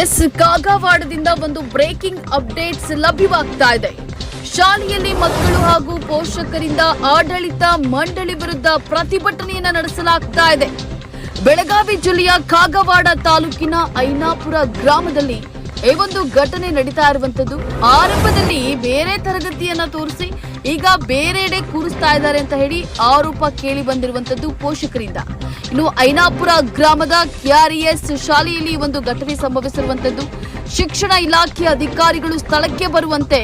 S ಕಾಗವಾಡದಿಂದ ಒಂದು breaking updates ಲಭ್ಯವಾಗ್ತಾ ಇದೆ. ಶಾಲೆಯಲ್ಲಿ ಮಕ್ಕಳು ಹಾಗೂ ಪೋಷಕರಿಂದ ಆಡಳಿತ ಮಂಡಳಿ ವಿರುದ್ಧ ಪ್ರತಿಭಟನೆಯನ್ನು ನಡೆಸಲಾಗ್ತಾ ಇದೆ. ಬೆಳಗಾವಿ ಜಿಲ್ಲೆಯ ಕಾಗವಾಡ ತಾಲೂಕಿನ ಐನಾಪುರ ಗ್ರಾಮದಲ್ಲಿ ಈ ಒಂದು ಘಟನೆ ನಡೀತಾ ಇರುವಂತದ್ದು ಆರಂಭದಲ್ಲಿ ಬೇರೆ ತರಗತಿಯನ್ನ ತೋರಿಸಿ, ಈಗ ಬೇರೆಡೆ ಕೂರಿಸ್ತಾ ಇದ್ದಾರೆ ಅಂತ ಹೇಳಿ ಆರೋಪ ಕೇಳಿ ಬಂದಿರುವಂತದ್ದು ಪೋಷಕರಿಂದ. ಇನ್ನು ಐನಾಪುರ ಗ್ರಾಮದ ಕೆಆರ್ಇಎಸ್ ಶಾಲೆಯಲ್ಲಿ ಒಂದು ಘಟನೆ ಸಂಭವಿಸಿರುವಂತದ್ದು. ಶಿಕ್ಷಣ ಇಲಾಖೆ ಅಧಿಕಾರಿಗಳು ಸ್ಥಳಕ್ಕೆ ಬರುವಂತೆ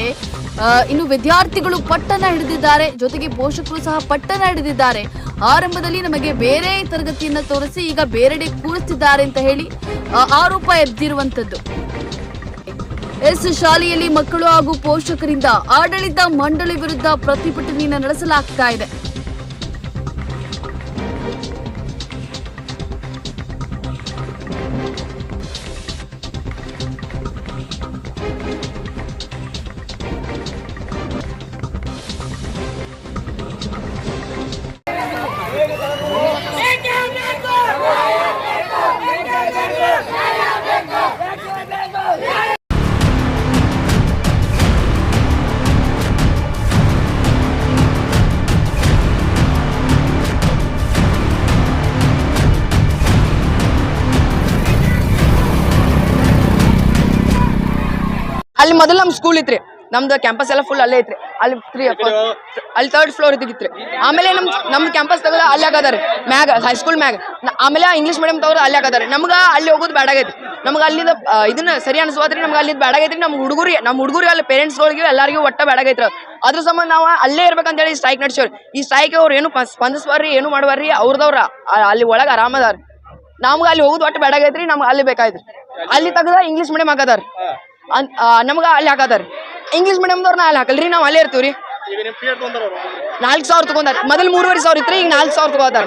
ಇನ್ನು ವಿದ್ಯಾರ್ಥಿಗಳು ಪಟ್ಟಣ ಹಿಡಿದಿದ್ದಾರೆ. ಜೊತೆಗೆ ಪೋಷಕರು ಸಹ ಪಟ್ಟಣ ಹಿಡಿದಿದ್ದಾರೆ. ಆರಂಭದಲ್ಲಿ ನಮಗೆ ಬೇರೆ ತರಗತಿಯನ್ನ ತೋರಿಸಿ, ಈಗ ಬೇರೆಡೆ ಕೂರಿಸ್ತಿದ್ದಾರೆ ಅಂತ ಹೇಳಿ ಆರೋಪ ಎದ್ದಿರುವಂತದ್ದು. ಎಸ್ ಶಾಲೆಯಲ್ಲಿ ಮಕ್ಕಳು ಹಾಗೂ ಪೋಷಕರಿಂದ ಆಡಳಿತ ಮಂಡಳಿ ವಿರುದ್ಧ ಪ್ರತಿಭಟನೆಯನ್ನು ನಡೆಸಲಾಗ್ತಾ ಇದೆ. ಅಲ್ಲಿ ಮೊದಲು ನಮ್ ಸ್ಕೂಲ್ ಇತ್ರಿ. ನಮ್ದು ಕ್ಯಾಂಪಸ್ ಎಲ್ಲ ಫುಲ್ ಅಲ್ಲೇ ಐತ್ರಿ ಅಲ್ಲಿ ತ್ರೀ ಅಲ್ಲಿ ತರ್ಡ್ ಫ್ಲೋರ್ ಇದ್ದಿತ್ರಿ ಆಮೇಲೆ ನಮ್ ನಮ್ ಕ್ಯಾಂಪಸ್ ತಗದ ಅಲ್ಲಿ ಆಗದಾರೆ ಮ್ಯಾಗ ಹೈಸ್ಕೂಲ್ ಮ್ಯಾಗ. ಆಮೇಲೆ ಇಂಗ್ಲೀಷ್ ಮೀಡಿಯಂ ತಗೋರು ಅಲ್ಲಿ ಆಗದಾರೆ ನಮ್ಗ ಅಲ್ಲಿ ಹೋಗೋದು ಬೇಡಾಗೈತಿ ನಮ್ಗೆ ಅಲ್ಲಿಂದ ಇದನ್ನ ಸರಿ ಅನ್ಸೋದ್ರಿ ನಮ್ಗೆ ಅಲ್ಲಿಂದ ಬೇಡಾಗೈತ್ರಿ ನಮ್ಮ ಹುಡುಗರು ನಮ್ಮ ಹುಡುಗರಿಗೆ ಅಲ್ಲಿ ಪೇರೆಂಟ್ಸ್ಗಳಿಗೆ ಎಲ್ಲರಿಗೂ ಒಟ್ಟ ಬೇಡಾಗೈತ್ರ ಅದ್ರ ಸಂಬಂಧ ನಾವು ಅಲ್ಲೇ ಇರ್ಬೇಕಂತ ಹೇಳಿ ಸ್ಟ್ರೈಕ್ ನಡೆಸೋರಿ ಈ ಸ್ಟ್ರೈಕ್ ಅವ್ರು ಏನು ಸ್ಪಂದಿಸ್ಬಾರ್ರಿ ಏನು ಮಾಡ್ಬಾರ್ರಿ ಅವ್ರದವ್ರ ಅಲ್ಲಿ ಒಳಗೆ ಆರಾಮದಾರ ನಮ್ಗೆ ಅಲ್ಲಿ ಹೋಗೋದು ಒಟ್ಟು ಬೇಡಾಗೈತ್ರಿ ನಮ್ಗೆ ಅಲ್ಲಿ ಬೇಕಾಯ್ತ್ರಿ. ಅಲ್ಲಿ ತೆಗ್ದ ಇಂಗ್ಲೀಷ್ ಮೀಡಿಯಂ ಹಾಕದಾರ ಅನ್- ನಮ್ಗ ಅಲ್ಲಿ ಹಾಕತಾರ ಇಂಗ್ಲೀಷ್ ಮೀಡಿಯಮ್ದವ್ರನ್ನ ಅಲ್ಲಿ ಹಾಕಲ್ರಿ ನಾವು ಅಲ್ಲೇ ಇರ್ತೀವ್ರಿ ನಾಲ್ಕು ಸಾವಿರ ತಗೊಂಡಾರ. ಮೊದಲು ಮೂರುವರೆ ಸಾವಿರ ಇತ್ತು ಈಗ ನಾಲ್ಕು ಸಾವಿರ ತಗೋತಾರ.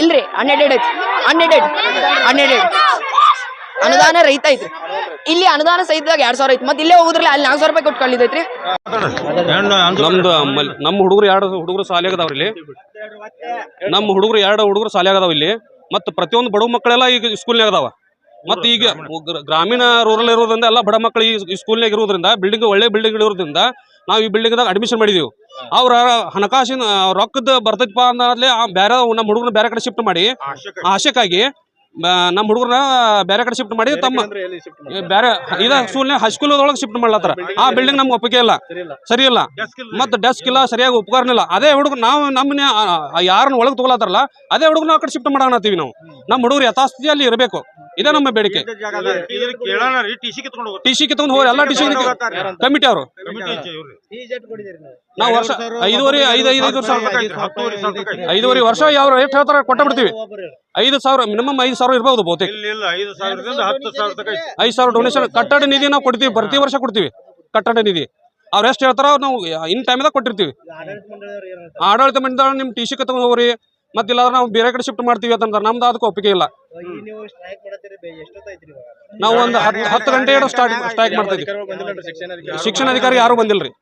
ಇಲ್ರಿ ಹನ್ನೆರಡು ಐತಿ ಹನ್ನೆರಡು ಹನ್ನೆರಡು ಅನುದಾನ ರೈತ ಐತ್ರಿ. ಇಲ್ಲಿ ಅನುದಾನ ಸಹಿತದಾಗ ಎರಡ್ ಸಾವಿರ ಐತಿ ಮತ್ತೆ ಇಲ್ಲೇ ಹೋಗುದ್ರಲ್ಲ ಅಲ್ಲಿ ನಾಲ್ಕು ಸಾವಿರ ರೂಪಾಯಿ ಕೊಟ್ಟು ಕಳಿದೈತ್ರಿ ನಮ್ದು ನಮ್ಮ ಹುಡುಗರು ಎರಡು ಹುಡುಗರು ಶಾಲೆ ಆಗದಾವ್ರಿ ಇಲ್ಲಿ. ನಮ್ಮ ಹುಡುಗರು ಎರಡು ಹುಡುಗರು ಸಾಲಿ ಆಗದವ್ ಇಲ್ಲಿ. ಮತ್ತೆ ಪ್ರತಿಯೊಂದು ಬಡವ ಮಕ್ಕಳೆಲ್ಲ ಈಗ ಸ್ಕೂಲ್ನಾಗ ಅದಾವ. ಮತ್ತು ಈಗ ಗ್ರಾಮೀಣ ರೂರಲ್ ಇರೋದ್ರಿಂದ ಎಲ್ಲ ಬಡ ಮಕ್ಕಳು ಈ ಸ್ಕೂಲ್ನಾಗ ಇರೋದ್ರಿಂದ ಬಿಲ್ಡಿಂಗ್ ಒಳ್ಳೆ ಬಿಲ್ಡಿಂಗ್ ಇರೋದ್ರಿಂದ ನಾವು ಈ ಬಿಲ್ಡಿಂಗ್ ದಾಗ ಅಡ್ಮಿಷನ್ ಮಾಡಿದೀವಿ. ಅವ್ರ ಹಣಕಾಸಿನ ರೊಕ್ಕದ ಬರ್ತೈತಪ್ಪ ಅಂದ್ರೆ ಆ ಬೇರೆ ನಮ್ಮ ಹುಡುಗನ ಬೇರೆ ಕಡೆ ಶಿಫ್ಟ್ ಮಾಡಿ ಆಶಕ್ಕಾಗಿ ನಮ್ಮ ಹುಡುಗರನ್ನ ಬೇರೆ ಕಡೆ ಶಿಫ್ಟ್ ಮಾಡಿ ತಮ್ಮ ಬೇರೆ ಇದ ಸ್ಕೂಲ್ ಹೈಸ್ಕೂಲ್ ಒಳಗೆ ಶಿಫ್ಟ್ ಮಾಡ್ಲತ್ತಾರ. ಆ ಬಿಲ್ಡಿಂಗ್ ನಮ್ಗೆ ಒಪ್ಪಿಗೆ ಇಲ್ಲ. ಸರಿ ಇಲ್ಲ. ಮತ್ತೆ ಡೆಸ್ಕ್ ಇಲ್ಲ ಸರಿಯಾಗಿ ಉಪಕರಣ ಇಲ್ಲ. ಅದೇ ಹುಡುಗ ನಾವು ನಮ್ಮನ್ನ ಯಾರನ್ನ ಒಳಗೆ ತಗೊಳತ್ತಾರಲ್ಲ ಅದೇ ಹುಡುಗ ಆ ಕಡೆ ಶಿಫ್ಟ್ ಮಾಡೋಣ ನಾವು. ನಮ್ಮ ಹುಡುಗರು ಯಥಾಸ್ಥಿತಿಯಲ್ಲಿ ಇರಬೇಕು. ಇದೇ ನಮ್ಮ ಬೇಡಿಕೆ. ಟಿಸಿ ರೀ ಟಿ ಸಿ ಕಿತ್ಕೊಂಡು ಕಿತ್ಕೊಂಡು ಹೋಗಿ. ಎಲ್ಲ ಟಿ ಸಿ ಕಮಿಟಿ ಅವರು. ನಾವು. ವರ್ಷ ಐದುವರೆ ಐದು ಐದು ಐದು ಸಾವಿರ ಐದುವರೆ ವರ್ಷ ಯಾವ ರೇಟ್ ಹೇಳ್ತಾರ ಕೊಟ್ಟ ಬಿಡ್ತೀವಿ. ಐದು ಸಾವಿರ ಮಿನಿಮಮ್ ಐದು ಸಾವಿರ ಇರ್ಬೋದು ಬಹುತೇಕ. ಇಲ್ಲ ಇಲ್ಲ ಐದು ಸಾವಿರ ಡೊನೇಷನ್ ಕಟ್ಟಡ ನಿಧಿ ನಾವು ಕೊಡ್ತೀವಿ ಪ್ರತಿ ವರ್ಷ ಕೊಡ್ತೀವಿ. ಕಟ್ಟಡ ನಿಧಿ. ಅವ್ರು ಎಷ್ಟು ಹೇಳ್ತಾರ ನಾವು ಇನ್ ಟೈಮ್ದಾಗ ಕೊಟ್ಟಿರ್ತೀವಿ. ಆಡಳಿತ ಮಂಡಳ ನಿಮ್ಮ ಟಿ ಸಿ ತಗೊಂಡು ಹೋಗ್ರಿ ಮತ್ತಿಲ್ಲ ನಾವು ಬೇರೆ ಕಡೆ ಶಿಫ್ಟ್ ಮಾಡ್ತೀವಿ ಅಂತಂದ್ರೆ ನಮ್ದು ಅದಕ್ಕೆ ಒಪ್ಪಿಗೆ ಇಲ್ಲ. ನಾವು ಒಂದು ಹತ್ತು ಹತ್ತು ಗಂಟೆ ಸ್ಟಾರ್ಟ್ ಸ್ಟ್ರೈಕ್ ಮಾಡ್ತಾ ಇದ್ವಿ ಶಿಕ್ಷಣ ಅಧಿಕಾರಿ ಯಾರು ಬಂದಿಲ್ರಿ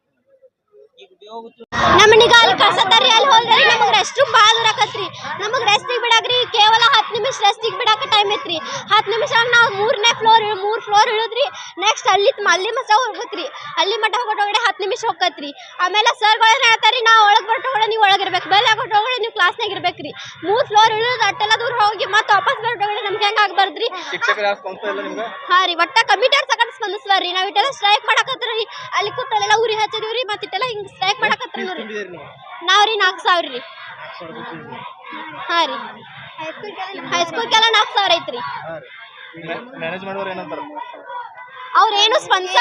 ನಮ್ಮನೀಗ ಅಲ್ಲಿ ಕಳ್ಸತ್ತಾರಿ ಅಲ್ಲಿ ಹೋಲ್ರಿ ನಮಗೆ ರೆಸ್ಟ್ ರೂಮ್ ಭಾಳ ದೂರ ಆಕತ್ರಿ ನಮಗೆ ರೆಸ್ಟಿಗೆ ಬಿಡಾಕ್ರಿ ಕೇವಲ ನಿಮಿಷ ರೆಸ್ಟಿಗೆ ಬಿಡಕ್ಕೆ ಟೈಮ್ ಐತ್ರಿ. ಹತ್ತು ನಿಮಿಷ ನಾವು ಮೂರನೇ ಫ್ಲೋರ್ ಮೂರು ಫ್ಲೋರ್ ಇಳಿದ್ರಿ ನೆಕ್ಸ್ಟ್ ಅಲ್ಲಿ ಅಲ್ಲಿ ಮಸ ಹೋಗ್ಬೇಕ್ರಿ. ಅಲ್ಲಿ ಮಠ ಹೊರಗಡೆ ಹತ್ತು ನಿಮಿಷ ಹೋಗತ್ರಿ ಆಮೇಲೆ ಸರ್ಗಳು ಏನು ಹೇಳ್ತಾರೆ ನಾವು ಒಳಗೆ ಬರ್ತೊಗಡೆ ನೀವು ಒಳಗಿರ್ಬೇಕು ಬೆಲೆ ಹೊರಗಡೆ ನೀವು ಕ್ಲಾಸ್ನಾಗ ಇರ್ಬೇಕ್ರಿ. ಮೂರು ಫ್ಲೋರ್ ಇಳಿದು ಅಟ್ಟೆಲ್ಲ ದೂರ ಹೋಗಿ ಮತ್ತೆ ವಾಪಸ್ ಬರ್ತೊಗಡೆ ನಮ್ಗೆ ಹೆಂಗೆ ಆಗ್ಬಾರ್ದ್ರಿ ಹಾಂ ರೀ ಒಟ್ಟ ಕಮಿಟರ್ ಸಕಟ್ ಸ್ಪಂದಿಸ್ವಾರಿ ನಾವ್ ಇಟ್ಟೆಲ್ಲ ಸ್ಟ್ರೈಕ್ ಮಾಡಕತ್ರಿ. ಅಲ್ಲಿ ಕೂತಲ್ಲೆಲ್ಲ ಉರಿ ಹಚ್ಚರಿವ್ರಿ ಮತ್ತೆ ಇಟ್ಟೆಲ್ಲ ಹಿಂಗೆ ಸ್ಟ್ರೈಕ್ ಮಾಡಕತ್ರಿ ನೋಡಿ ನಾವು? ರೀ ನಾಲ್ಕು ಸಾವಿರ ರೀ. ಹಾ ರೀ ಹೈಸ್ಕೂಲ್ಗೆಲ್ಲ ನಾಲ್ಕು ಸಾವಿರ ಐತ್ರಿ ಮ್ಯಾನೇಜ್ ಮಾಡೋರು ಏನಂತಾರ ಅವ್ರೇನು ಸ್ಪಂದಿಸ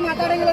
ಮಾತಾಡಂಗಿಲ್ಲ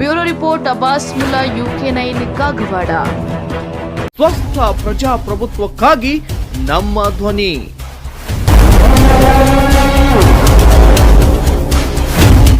bureau report Abbas Mulla UK nine Kagwad ಸ್ವಸ್ಥ ಪ್ರಜಾಪ್ರಭುತ್ವಕ್ಕಾಗಿ ನಮ್ಮ ಧ್ವನಿ